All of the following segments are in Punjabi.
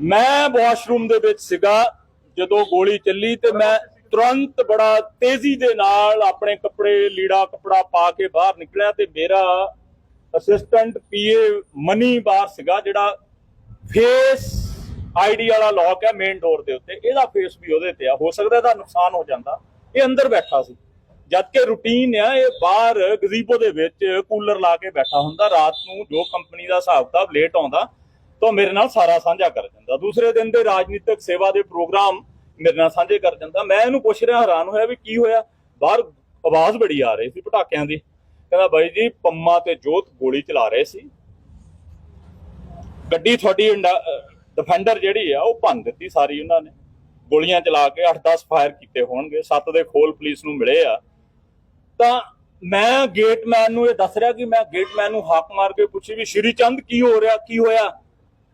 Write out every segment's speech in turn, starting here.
ਮੈਂ ਵਾਸ਼ਰੂਮ ਦੇ ਵਿੱਚ ਸੀਗਾ, ਜਦੋਂ ਗੋਲੀ ਚੱਲੀ ਤੇ ਮੈਂ ਤੁਰੰਤ ਬੜਾ ਤੇਜ਼ੀ ਦੇ ਨਾਲ ਆਪਣੇ ਕੱਪੜੇ, ਲੀੜਾ ਕੱਪੜਾ ਪਾ ਕੇ ਬਾਹਰ ਨਿਕਲਿਆ ਤੇ ਮੇਰਾ ਅਸਿਸਟੈਂਟ ਪੀਏ ਮਨੀ ਬਾਹਰ ਸੀਗਾ, ਜਿਹੜਾ ਫੇਸ ਆਈਡੀ ਵਾਲਾ ਲੌਕ ਹੈ ਮੇਨ ਡੋਰ ਦੇ ਉੱਤੇ। ਇਹਦਾ ਫੇਸ ਵੀ ਉਹਦੇ ਤੇ ਆ। ਹੋ ਸਕਦਾ ਇਹਦਾ ਨੁਕਸਾਨ ਹੋ ਜਾਂਦਾ। ਇਹ ਅੰਦਰ ਬੈਠਾ ਸੀ। ਜਦ ਕਿ ਰੂਟੀਨ ਆ, ਇਹ ਬਾਹਰ ਗਜ਼ੀਬੋ ਦੇ ਵਿੱਚ ਕੂਲਰ ਲਾ ਕੇ ਬੈਠਾ ਹੁੰਦਾ। ਰਾਤ ਨੂੰ ਜੋ ਕੰਪਨੀ ਦਾ ਹਿਸਾਬ ਕਿਤਾਬ ਲੇਟ ਆਉਂਦਾ ਤਾਂ ਮੇਰੇ ਨਾਲ ਸਾਰਾ ਸਾਂਝਾ ਕਰ ਜਾਂਦਾ। ਦੂਸਰੇ ਦਿਨ ਦੇ ਰਾਜਨੀਤਿਕ ਸੇਵਾ ਦੇ ਪ੍ਰੋਗਰਾਮ ਮੇਰੇ ਨਾਲ ਸਾਂਝੇ ਕਰ ਜਾਂਦਾ। ਮੈਂ ਇਹਨੂੰ ਪੁੱਛ ਰਿਹਾ, ਹੈਰਾਨ ਹੋਇਆ ਵੀ ਕੀ ਹੋਇਆ। ਬਾਹਰ ਆਵਾਜ਼ ਬੜੀ ਆ ਰਹੀ ਸੀ ਪਟਾਕਿਆਂ ਦੀ। ਕਹਿੰਦਾ, ਬਾਈ ਜੀ, ਪੰਮਾ ਤੇ ਜੋਤ ਗੋਲੀ ਚਲਾ ਰਹੇ ਸੀ। ਗੱਡੀ ਤੁਹਾਡੀ ਡਿਫੈਂਡਰ ਜਿਹੜੀ ਆ, ਉਹ ਭੰਨ ਦਿੱਤੀ ਸਾਰੀ ਉਹਨਾਂ ਨੇ। ਗੋਲੀਆਂ ਚਲਾ ਕੇ 8-10 ਫਾਇਰ ਕੀਤੇ ਹੋਣਗੇ। ਸੱਤ ਦੇ ਖੋਲ ਪੁਲਿਸ ਨੂੰ ਮਿਲੇ ਆ। ਤਾਂ ਮੈਂ ਗੇਟਮੈਨ ਨੂੰ ਇਹ ਦੱਸ ਰਿਹਾ ਕਿ ਮੈਂ ਗੇਟਮੈਨ ਨੂੰ ਹਾਕ ਮਾਰ ਕੇ ਪੁੱਛੀ ਵੀ, ਸ਼੍ਰੀ ਚੰਦ, ਕੀ ਹੋ ਰਿਹਾ? ਕੀ ਹੋਇਆ?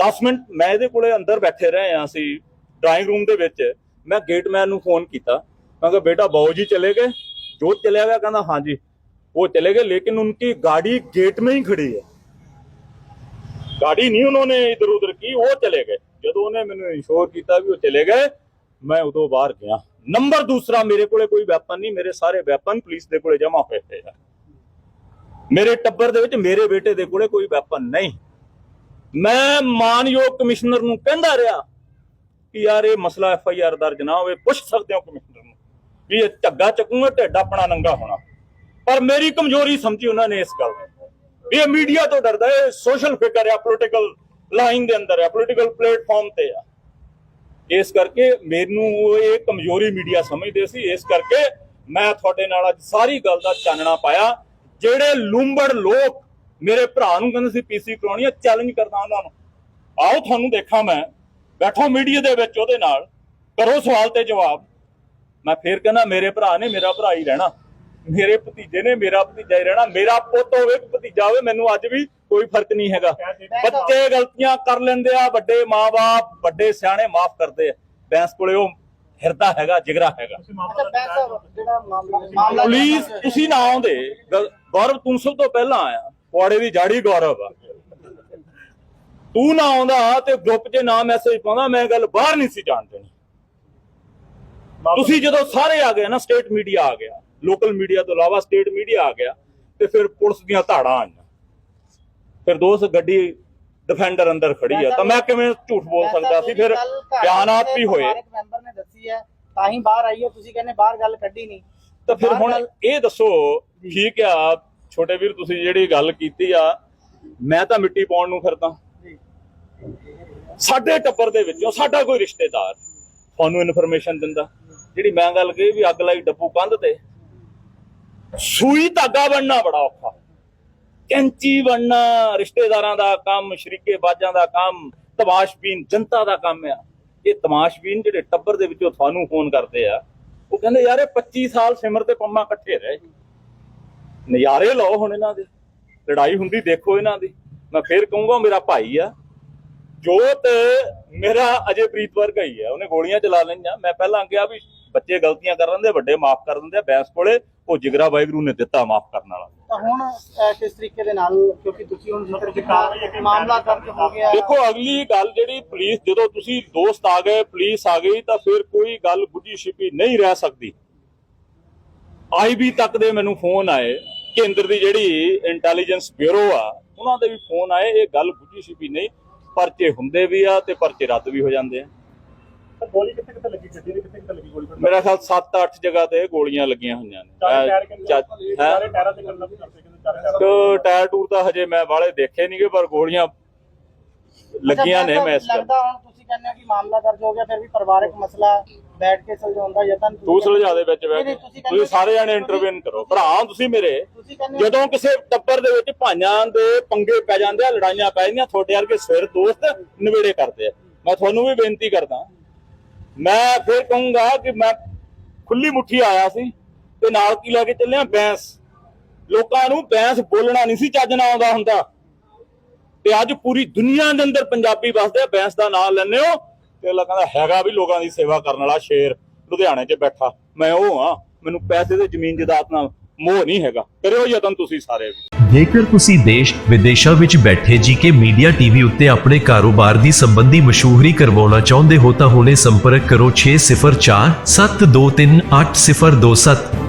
10 ਮਿੰਟ ਮੈਂ ਇਹਦੇ ਕੋਲੇ ਅੰਦਰ ਬੈਠੇ ਰਹੇ ਆ ਅਸੀਂ ਡਰਾਇੰਗ ਰੂਮ ਦੇ ਵਿੱਚ ਮੈਂ ਗੇਟਮੈਨ ਨੂੰ ਫੋਨ ਕੀਤਾ ਮੈਂ ਕਿਹਾ ਬੇਟਾ ਬਾਊ ਜੀ ਚਲੇ ਗਏ ਜੋਤ ਚਲਿਆ ਗਿਆ ਕਹਿੰਦਾ ਹਾਂਜੀ वो चले गए लेकिन उनकी गाड़ी गेट में ही खड़ी है ਗਾੜੀ ਨਹੀਂ ਉਹਨਾਂ ਨੇ ਇਧਰ ਉਧਰ ਕੀ ਉਹ ਚਲੇ ਗਏ ਜਦੋਂ ਉਹਨੇ ਮੈਨੂੰ ਇਨਸ਼ੋਰ ਕੀਤਾ ਵੀ ਉਹ ਚਲੇ ਗਏ ਮੈਂ ਉਦੋਂ ਬਾਹਰ ਗਿਆ ਨੰਬਰ ਦੂਸਰਾ ਮੇਰੇ ਕੋਲੇ ਕੋਈ ਵੈਪਨ ਨਹੀਂ ਮੇਰੇ ਸਾਰੇ ਵੈਪਨ ਪੁਲਿਸ ਦੇ ਕੋਲੇ ਜਮ੍ਹਾਂ ਹੋਏ ਹੋਏ ਆ ਮੇਰੇ ਟੱਬਰ ਦੇ ਵਿੱਚ ਮੇਰੇ ਬੇਟੇ ਦੇ ਕੋਲੇ ਕੋਈ ਵੈਪਨ ਨਹੀਂ ਮੈਂ ਮਾਨਯੋਗ ਕਮਿਸ਼ਨਰ ਨੂੰ ਕਹਿੰਦਾ ਰਿਹਾ ਕਿ ਯਾਰ ਇਹ ਮਸਲਾ ਐਫ ਆਈ ਆਰ ਦਰਜ ਨਾ ਹੋਵੇ, ਪੁੱਛ ਸਕਦੇ ਹੋ ਕਮਿਸ਼ਨਰ ਨੂੰ ਵੀ ਇਹ ਝੱਗਾ ਚੱਕੂਗਾ ਢਿੱਡ ਆਪਣਾ ਨੰਗਾ ਹੋਣਾ। ਪਰ ਮੇਰੀ ਕਮਜ਼ੋਰੀ ਸਮਝੀ ਉਹਨਾਂ ਨੇ ਇਸ ਗੱਲ ਨੂੰ। ਇਹ ਮੀਡੀਆ ਤੋਂ ਡਰਦਾ ਹੈ ਸੋਸ਼ਲ ਫਿਕਰ ਹੈ ਪੋਲੀਟੀਕਲ ਲਾਈਨ ਦੇ ਅੰਦਰ ਹੈ ਪੋਲੀਟੀਕਲ ਪਲੇਟਫਾਰਮ ਤੇ ਆ। ਇਸ ਕਰਕੇ ਮੈਨੂੰ ਉਹ ਇਹ ਕਮਜ਼ੋਰੀ ਮੀਡੀਆ ਸਮਝਦੇ ਸੀ, ਇਸ ਕਰਕੇ ਮੈਂ ਤੁਹਾਡੇ ਨਾਲ ਅੱਜ ਸਾਰੀ ਗੱਲ ਦਾ ਚਾਨਣਾ ਪਾਇਆ। ਜਿਹੜੇ ਲੂੰਬੜ ਲੋਕ ਮੇਰੇ ਭਰਾ ਨੂੰ ਕਹਿੰਦੇ ਸੀ ਪੀਸੀ ਕਰਾਉਣੀ ਆ ਚੈਲੰਜ ਕਰਦਾ ਉਹਨਾਂ ਨੂੰ। ਆਓ ਤੁਹਾਨੂੰ ਦੇਖਾਂ ਮੈਂ। ਬੈਠੋ ਮੀਡੀਆ ਦੇ ਵਿੱਚ ਉਹਦੇ ਨਾਲ। ਕਰੋ ਸਵਾਲ ਤੇ ਜਵਾਬ। ਮੈਂ ਫੇਰ ਕਹਿੰਦਾ ਮੇਰੇ ਭਰਾ ਨੇ ਮੇਰਾ ਭਰਾ ਹੀ ਰਹਿਣਾ। ਮੇਰੇ ਭਤੀਜੇ ਨੇ ਮੇਰਾ ਭਤੀਜਾ ਹੀ ਰਹਿਣਾ। ਮੇਰਾ ਪੁੱਤ ਹੋਵੇ ਕਿ ਭਤੀਜਾ ਹੋਵੇ ਮੈਨੂੰ ਅੱਜ ਵੀ ਕੋਈ ਫ਼ਰਕ ਨਹੀਂ ਹੈਗਾ। ਬੱਚੇ ਗਲਤੀਆਂ ਕਰ ਲੈਂਦੇ ਆ ਵੱਡੇ ਮਾਪੇ ਵੱਡੇ ਸਿਆਣੇ ਮਾਫ ਕਰਦੇ ਆ। ਬੈਂਸ ਕੋਲੇ ਉਹ ਹਿਰਦਾ ਹੈਗਾ ਜਿਗਰਾ ਹੈਗਾ। ਪੁਲਿਸ ਤੁਸੀਂ ਨਾ ਆਉਂਦੇ। ਗੌਰਵ ਤੂੰ ਸਭ ਤੋਂ ਪਹਿਲਾਂ ਆਇਆ। ਪੁਆੜੇ ਦੀ ਜਾੜੀ ਗੌਰਵ ਆ। ਤੂੰ ਨਾ ਆਉਂਦਾ ਤੇ ਗਰੁੱਪ 'ਚ ਨਾ ਮੈਸੇਜ ਪਾਉਂਦਾ ਮੈਂ ਗੱਲ ਬਾਹਰ ਨਹੀਂ ਸੀ ਜਾਣ ਦੇਣੀ। ਤੁਸੀਂ ਜਦੋਂ ਸਾਰੇ ਆ ਗਏ ਨਾ ਸਟੇਟ ਮੀਡੀਆ ਆ ਗਿਆ ਲੋਕਲ ਮੀਡੀਆ ਤੋਂ ਇਲਾਵਾ ਸਟੇਟ ਮੀਡੀਆ ਆ ਗਿਆ ਤੇ ਫਿਰ ਪੁਲਿਸ ਦੀਆਂ ਧਾੜਾਂ ਆਈਆਂ। ਫਿਰ ਦੋਸਤ ਗੱਡੀ ਡਿਫੈਂਡਰ ਅੰਦਰ ਖੜੀ ਆ ਤਾਂ ਮੈਂ ਕਿਵੇਂ ਝੂਠ ਬੋਲ ਸਕਦਾ ਸੀ? ਫਿਰ ਬਿਆਨਾਤ ਵੀ ਹੋਏ। ਮੈਂਬਰ ਨੇ ਦੱਸੀ ਹੈ ਤਾਂ ਹੀ ਬਾਹਰ ਆਈ ਹੈ ਤੁਸੀਂ ਕਹਿੰਦੇ ਬਾਹਰ ਗੱਲ ਕੱਢੀ ਨਹੀਂ। ਤਾਂ ਫਿਰ ਹੁਣ ਇਹ ਦੱਸੋ ਠੀਕ ਆ ਛੋਟੇ ਵੀਰ, ਤੁਸੀਂ ਜਿਹੜੀ ਗੱਲ ਕੀਤੀ ਆ, ਮੈਂ ਤਾਂ ਮਿੱਟੀ ਪਾਉਣ ਨੂੰ ਫਿਰਦਾ। ਸਾਡੇ ਟੱਬਰ ਦੇ ਵਿੱਚੋਂ ਸਾਡਾ ਕੋਈ ਰਿਸ਼ਤੇਦਾਰ ਤੁਹਾਨੂੰ ਇਨਫੋਰਮੇਸ਼ਨ ਦਿੰਦਾ। ਜਿਹੜੀ ਮੈਂ ਗੱਲ ਕਹੀ ਵੀ ਅੱਗ ਲਾਈ ਡੱਬੂ ਕੰਧ ਤੇ, ਸੂਈ ਧਾਗਾ ਬਣਨਾ ਬੜਾ ਔਖਾ। ਕੈਂਚੀ ਬਣਨਾ ਰਿਸ਼ਤੇਦਾਰਾਂ ਦਾ ਕੰਮ, ਸ਼ਰੀਕੇ ਬਾਜਾਂ ਦਾ ਕੰਮ ਤਮਾਸ਼ਬੀਨ ਜਨਤਾ ਦਾ ਕੰਮ ਆ। ਇਹ ਤਮਾਸ਼ਬੀਨ ਜਿਹੜੇ ਟੱਬਰ ਦੇ ਵਿੱਚੋਂ ਤੁਹਾਨੂੰ ਫੋਨ ਕਰਦੇ ਆ, ਉਹ ਕਹਿੰਦੇ, ਯਾਰ, ਇਹ 25 ਸਾਲ ਸਿਮਰ ਤੇ ਪੰਮਾ ਇਕੱਠੇ ਰਹੇ ਨਜ਼ਾਰੇ ਲਓ ਹੁਣ ਇਹਨਾਂ ਦੇ। ਲੜਾਈ ਹੁੰਦੀ ਦੇਖੋ ਇਹਨਾਂ ਦੀ। ਮੈਂ ਫੇਰ ਕਹੂੰਗਾ ਮੇਰਾ ਭਾਈ ਆ। ਜੋਤ ਮੇਰਾ ਅਜੇ ਪ੍ਰੀਤ ਵਰਗਾ ਹੀ ਹੈ ਉਹਨੇ ਗੋਲੀਆਂ ਚਲਾ ਲਈਆਂ। ਮੈਂ ਪਹਿਲਾਂ ਕਿਹਾ ਵੀ ਬੱਚੇ ਗਲਤੀਆਂ ਕਰ ਲੈਂਦੇ ਵੱਡੇ ਮਾਫ ਕਰ ਦਿੰਦੇ ਆ ਬੈਂਸ ਕੋਲੇ। ਉਹ ਜਿਗਰਾ ਵਾਹਿਗੁਰੂ ਨੇ ਦਿੱਤਾ ਮਾਫ ਕਰਨ ਵਾਲਾ। ਤਾਂ ਹੁਣ ਕਿਸ ਤਰੀਕੇ ਦੇ ਨਾਲ? ਕਿਉਂਕਿ ਤੁਸੀਂ ਹੁਣ ਜ਼ਿਕਰ ਮਾਮਲਾ ਦਰਜ ਹੋ ਗਿਆ। ਦੇਖੋ ਅਗਲੀ ਗੱਲ ਜਿਹੜੀ ਪੁਲਿਸ ਜਦੋਂ ਤੁਸੀਂ ਦੋਸਤ ਆ ਗਏ ਪੁਲਿਸ ਆ ਗਈ ਤਾਂ ਫਿਰ ਕੋਈ ਗੱਲ ਗੁੱਜੀ ਛਿਪੀ ਨਹੀਂ ਰਹਿ ਸਕਦੀ। ਆਈਬੀ ਤੱਕ ਦੇ ਮੈਨੂੰ ਫੋਨ ਆਏ। ਕੇਂਦਰ ਦੀ ਜਿਹੜੀ ਇੰਟੈਲੀਜੈਂਸ ਬਿਊਰੋ ਆ ਉਹਨਾਂ ਦੇ ਵੀ ਫੋਨ ਆਏ ਇਹ ਗੱਲ ਗੁੱਜੀ ਛਿਪੀ ਨਹੀਂ ਪਰਚੇ ਹੁੰਦੇ ਵੀ ਆ ਤੇ ਪਰਚੇ ਰੱਦ ਵੀ ਹੋ ਜਾਂਦੇ ਆ। ਤਾਂ ਗੋਲੀ ਕਿੱਥੇ ਕਿੱਥੇ ਲੱਗੀ? ਗੱਡੀ ਦੇ ਕਿੱਥੇ ਕਿੱਥੇ ਲੱਗੀ ਗੋਲੀ? ਮੇਰਾ ਖਿਆਲ 7-8 ਜਗ੍ਹਾ ਤੇ ਗੋਲੀਆਂ ਲੱਗੀਆਂ ਹੋਈਆਂ ਨੇ। ਚਾਰੇ? ਟਾਇਰਾਂ ਤੇ ਗੱਲਾਂ ਵੀ ਕਰਦੇ ਕਹਿੰਦੇ ਚਾਰੇ ਟਾਇਰਾਂ ਟੂਰ ਤਾਂ ਹਜੇ ਮੈਂ ਵਾਲੇ ਦੇਖੇ ਨਹੀਂਗੇ ਪਰ ਗੋਲੀਆਂ ਲੱਗੀਆਂ ਨੇ ਮੈਂ ਇਸ ਲੱਗਦਾ ਹੁਣ ਤੁਸੀਂ ਕਹਿੰਦੇ ਹੋ ਕਿ ਮਾਮਲਾ ਦਰਜ ਹੋ ਗਿਆ ਫਿਰ ਵੀ ਪਰਿਵਾਰਕ ਮਸਲਾ ਬੈਠ ਕੇ ਸੁਲਝਾਉਣ ਦਾ ਯਤਨ ਤੂੰ ਸੁਲਝਾ ਦੇ ਵਿੱਚ ਬੈਠ ਕੇ ਤੁਸੀਂ ਸਾਰੇ ਜਾਣੇ ਇੰਟਰਵਿਊ ਕਰੋ। ਭਰਾ ਤੁਸੀਂ ਮੇਰੇ। ਜਦੋਂ ਕਿਸੇ ਟੱਬਰ ਦੇ ਵਿੱਚ ਭਾਈਆਂ ਦੇ ਪੰਗੇ ਪੈ ਜਾਂਦੇ ਆ ਲੜਾਈਆਂ ਪੈ ਜਾਂਦੀਆਂ ਤੁਹਾਡੇ ਵਰਗੇ ਸਿਰ ਦੋਸਤ ਨਵੇੜੇ ਕਰਦੇ ਆ। ਮੈਂ ਤੁਹਾਨੂੰ ਵੀ ਬੇਨਤੀ ਕਰਦਾ। ਮੈਂ ਫਿਰ ਕਹੂੰਗਾ ਕਿ ਮੈਂ ਖੁੱਲੀ ਮੁੱਠੀ ਆਇਆ ਸੀ ਤੇ ਨਾਲ ਕੀ ਲੈ ਕੇ ਚੱਲਿਆ? ਬੈਂਸ। ਲੋਕਾਂ ਨੂੰ ਬੈਂਸ ਬੋਲਣਾ ਨਹੀਂ ਸੀ ਚੱਜ ਨਾਲ ਆਉਂਦਾ ਹੁੰਦਾ। ਤੇ ਅੱਜ ਪੂਰੀ ਦੁਨੀਆ ਦੇ ਅੰਦਰ ਪੰਜਾਬੀ ਵਸਦੇ ਆ। ਬੈਂਸ ਦਾ ਨਾਮ ਲੈਂਦੇ ਹੋ। ਤੇ ਅਗਲਾ ਕਹਿੰਦਾ ਹੈਗਾ ਵੀ ਲੋਕਾਂ ਦੀ ਸੇਵਾ ਕਰਨ ਵਾਲਾ ਸ਼ੇਰ, ਲੁਧਿਆਣੇ 'ਚ ਬੈਠਾ। ਮੈਂ ਉਹ ਹਾਂ, ਮੈਨੂੰ ਪੈਸੇ ਤੇ ਜ਼ਮੀਨ ਜਾਇਦਾਦ ਨਾਲ ਮੋਹ ਨਹੀਂ ਹੈਗਾ। ਕਰਿਓ ਯਤਨ ਤੁਸੀਂ ਸਾਰੇ ਵੀ। ਜੇਕਰ ਤੁਸੀਂ ਦੇਸ਼ ਵਿਦੇਸ਼ਾਂ ਵਿੱਚ ਬੈਠੇ ਜੀਕੇ ਮੀਡੀਆ ਟੀਵੀ ਉੱਤੇ ਆਪਣੇ ਕਾਰੋਬਾਰ ਦੀ ਸੰਬੰਧੀ ਮਸ਼ਹੂਰੀ ਕਰਵਾਉਣਾ ਚਾਹੁੰਦੇ ਹੋ ਤਾਂ ਹੁਣੇ ਸੰਪਰਕ ਕਰੋ 604 723 8027